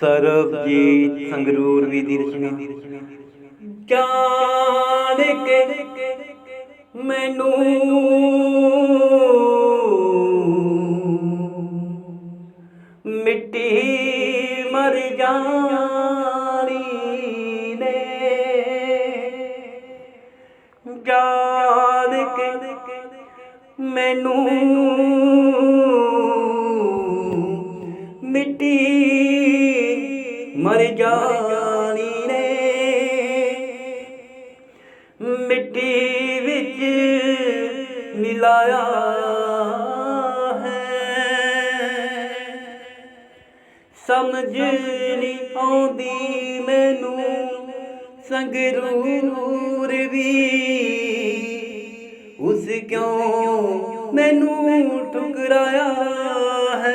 ਸਰਬਜੀਤ ਸੰਗਰੂਰ ਵੀ ਦੀ ਰਚਨਾ ਜਾਣ ਕੇ ਮੈਨੂੰ ਮਿੱਟੀ ਮਰ ਜਾਣੀ ਨੇ। ਜਾਣ ਕੇ ਮੈਨੂੰ ਮਿੱਟੀ ਮਰ ਜਾਣੀ ਨੇ। ਮਿੱਟੀ ਵਿੱਚ ਮਿਲਾਇਆ ਹੈ। ਸਮਝ ਨਹੀਂ ਆਉਂਦੀ ਮੈਨੂੰ ਸੰਗ ਸੰਗਰੂਰ ਵੀ। ਉਸ ਕਿਉਂ ਮੈਨੂੰ ਠੁਕਰਾਇਆ ਹੈ?